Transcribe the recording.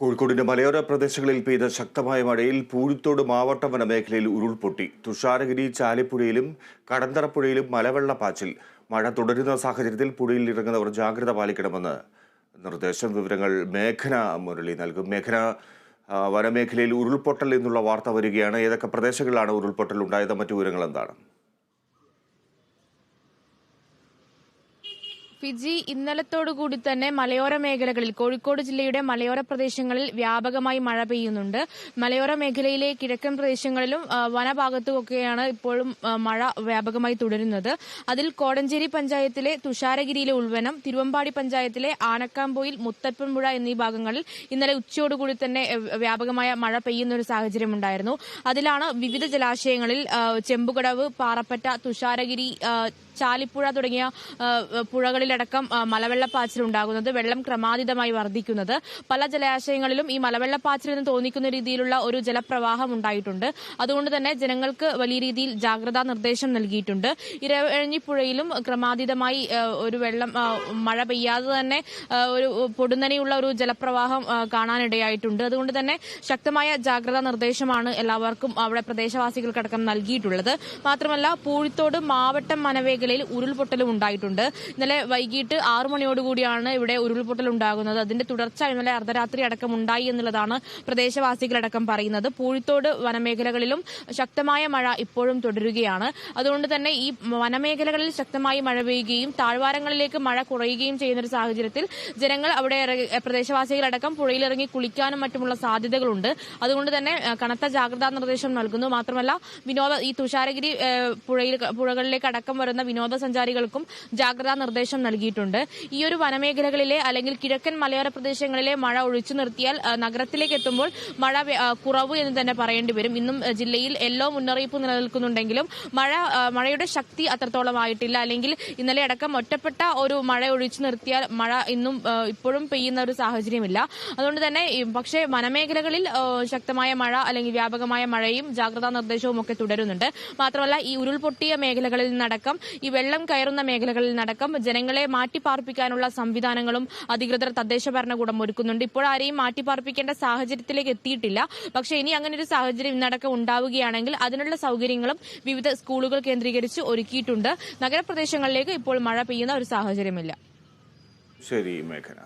കോഴിക്കോടിന്റെ മലയോര പ്രദേശങ്ങളിൽ പെയ്ത ശക്തമായ മഴയിൽ പൂഴിത്തോട് മാവട്ടം വനമേഖലയിൽ ഉരുൾപൊട്ടി. തുഷാരഗിരി ചാലിപ്പുഴയിലും കടന്തറപ്പുഴയിലും മലവെള്ളപ്പാച്ചിൽ. മഴ തുടരുന്ന സാഹചര്യത്തിൽ പുഴയിൽ ഇറങ്ങുന്നവർ ജാഗ്രത പാലിക്കണമെന്ന് നിർദ്ദേശം. വിവരങ്ങൾ മേഘന മുരളി നൽകും. മേഘന വനമേഖലയിൽ ഉരുൾപൊട്ടൽ എന്നുള്ള വാർത്ത വരികയാണ്. ഏതൊക്കെ പ്രദേശങ്ങളിലാണ് ഉരുൾപൊട്ടൽ ഉണ്ടായത്? മറ്റു വിവരങ്ങൾ എന്താണ്? ഫിജി ഇന്നലത്തോടുകൂടി തന്നെ മലയോര മേഖലകളിൽ കോഴിക്കോട് ജില്ലയുടെ മലയോര പ്രദേശങ്ങളിൽ വ്യാപകമായി മഴ പെയ്യുന്നുണ്ട്. മലയോര മേഖലയിലെ കിഴക്കൻ പ്രദേശങ്ങളിലും വനഭാഗത്തുമൊക്കെയാണ് ഇപ്പോഴും മഴ വ്യാപകമായി തുടരുന്നത്. അതിൽ കോടഞ്ചേരി പഞ്ചായത്തിലെ തുഷാരഗിരിയിലെ ഉൾവനം തിരുവമ്പാടി പഞ്ചായത്തിലെ ആനക്കാമ്പോയിൽ മുത്തപ്പൻപുഴ എന്നീ ഭാഗങ്ങളിൽ ഇന്നലെ ഉച്ചയോടുകൂടി തന്നെ വ്യാപകമായ മഴ പെയ്യുന്ന ഒരു സാഹചര്യമുണ്ടായിരുന്നു. അതിലാണ് വിവിധ ജലാശയങ്ങളിൽ ചെമ്പുകടവ് പാറപ്പറ്റ തുഷാരഗിരി ചാലിപ്പുഴ തുടങ്ങിയ ആ, പുഴകളിലടക്കം ആ, മലവെള്ളപ്പാച്ചിൽ ഉണ്ടാകുന്നത് വെള്ളം ക്രമാതീതമായി വർദ്ധിക്കുന്നത്. പല ജലാശയങ്ങളിലും ഈ മലവെള്ളപ്പാച്ചിൽ എന്ന് തോന്നിക്കുന്ന രീതിയിലുള്ള ഒരു ജലപ്രവാഹം ഉണ്ടായിട്ടുണ്ട്. അതുകൊണ്ട് തന്നെ ജനങ്ങൾക്ക് വലിയ രീതിയിൽ ജാഗ്രതാ നിർദ്ദേശം നൽകിയിട്ടുണ്ട്. ഇരവഴിഞ്ഞിപ്പുഴയിലും ക്രമാതീതമായി ഒരു വെള്ളം മഴ പെയ്യാതെ തന്നെ ഒരു പൊടുന്നനെയുള്ള ഒരു ജലപ്രവാഹം കാണാനിടയായിട്ടുണ്ട്. അതുകൊണ്ട് തന്നെ ശക്തമായ ജാഗ്രതാ നിർദ്ദേശമാണ് എല്ലാവർക്കും അവിടെ പ്രദേശവാസികൾക്കടക്കം നൽകിയിട്ടുള്ളത്. മാത്രമല്ല പൂഴിത്തോട് മാവട്ടം വനമേഖലയിൽ ഉരുൾപൊട്ടലും ഉണ്ടായിട്ടുണ്ട്. ഇന്നലെ വൈകിട്ട് ആറു മണിയോടുകൂടിയാണ് ഇവിടെ ഉരുൾപൊട്ടൽ ഉണ്ടാകുന്നത്. അതിന്റെ തുടർച്ച ഇന്നലെ അർദ്ധരാത്രി അടക്കം ഉണ്ടായി എന്നുള്ളതാണ് പ്രദേശവാസികളടക്കം പറയുന്നത്. പൂഴിത്തോട് വനമേഖലകളിലും ശക്തമായ മഴ ഇപ്പോഴും തുടരുകയാണ്. അതുകൊണ്ട് തന്നെ ഈ വനമേഖലകളിൽ ശക്തമായി മഴ പെയ്യുകയും താഴ്വാരങ്ങളിലേക്ക് മഴ കുറയുകയും ചെയ്യുന്ന ഒരു സാഹചര്യത്തിൽ ജനങ്ങൾ അവിടെ പ്രദേശവാസികളടക്കം പുഴയിലിറങ്ങി കുളിക്കാനും മറ്റുമുള്ള സാധ്യതകളുണ്ട്. അതുകൊണ്ട് തന്നെ കനത്ത ജാഗ്രതാ നിർദ്ദേശം നൽകുന്നു. മാത്രമല്ല വിനോദ ഈ തുഷാരഗിരി പുഴയിൽ പുഴകളിലേക്ക് അടക്കം വരുന്ന വിനോദസഞ്ചാരികൾക്കും ജാഗ്രതാ നിർദ്ദേശം നൽകിയിട്ടുണ്ട്. ഈ ഒരു വനമേഖലകളിലെ അല്ലെങ്കിൽ കിഴക്കൻ മലയോര പ്രദേശങ്ങളിലെ മഴ ഒഴിച്ചു നിർത്തിയാൽ നഗരത്തിലേക്ക് എത്തുമ്പോൾ മഴ കുറവ് എന്ന് തന്നെ പറയേണ്ടി വരും. ഇന്നും ജില്ലയിൽ യെല്ലോ മുന്നറിയിപ്പ് നിലനിൽക്കുന്നുണ്ടെങ്കിലും മഴ മഴയുടെ ശക്തി അത്രത്തോളം ആയിട്ടില്ല. അല്ലെങ്കിൽ ഇന്നലെ അടക്കം ഒറ്റപ്പെട്ട ഒരു മഴ ഒഴിച്ചു നിർത്തിയാൽ മഴ ഇന്നും ഇപ്പോഴും പെയ്യുന്ന ഒരു സാഹചര്യമില്ല. അതുകൊണ്ട് തന്നെ പക്ഷേ വനമേഖലകളിൽ ശക്തമായ മഴ അല്ലെങ്കിൽ വ്യാപകമായ മഴയും ജാഗ്രതാ നിർദ്ദേശവും ഒക്കെ തുടരുന്നുണ്ട്. മാത്രമല്ല ഈ ഉരുൾപൊട്ടിയ മേഖലകളിൽ നിന്നടക്കം ഈ വെള്ളം കയറുന്ന മേഖലകളിൽ നിന്നടക്കം ജനങ്ങളെ മാറ്റിപ്പാർപ്പിക്കാനുള്ള സംവിധാനങ്ങളും അധികൃതർ തദ്ദേശ ഭരണകൂടം ഒരുക്കുന്നുണ്ട്. ഇപ്പോൾ ആരെയും മാറ്റിപ്പാർപ്പിക്കേണ്ട സാഹചര്യത്തിലേക്ക് എത്തിയിട്ടില്ല. പക്ഷേ ഇനി അങ്ങനെ ഒരു സാഹചര്യം ഇന്നടക്കം ഉണ്ടാവുകയാണെങ്കിൽ അതിനുള്ള സൗകര്യങ്ങളും വിവിധ സ്കൂളുകൾ കേന്ദ്രീകരിച്ച് ഒരുക്കിയിട്ടുണ്ട്. നഗരപ്രദേശങ്ങളിലേക്ക് ഇപ്പോൾ മഴ പെയ്യുന്ന ഒരു സാഹചര്യമില്ല. ശരി മേഘന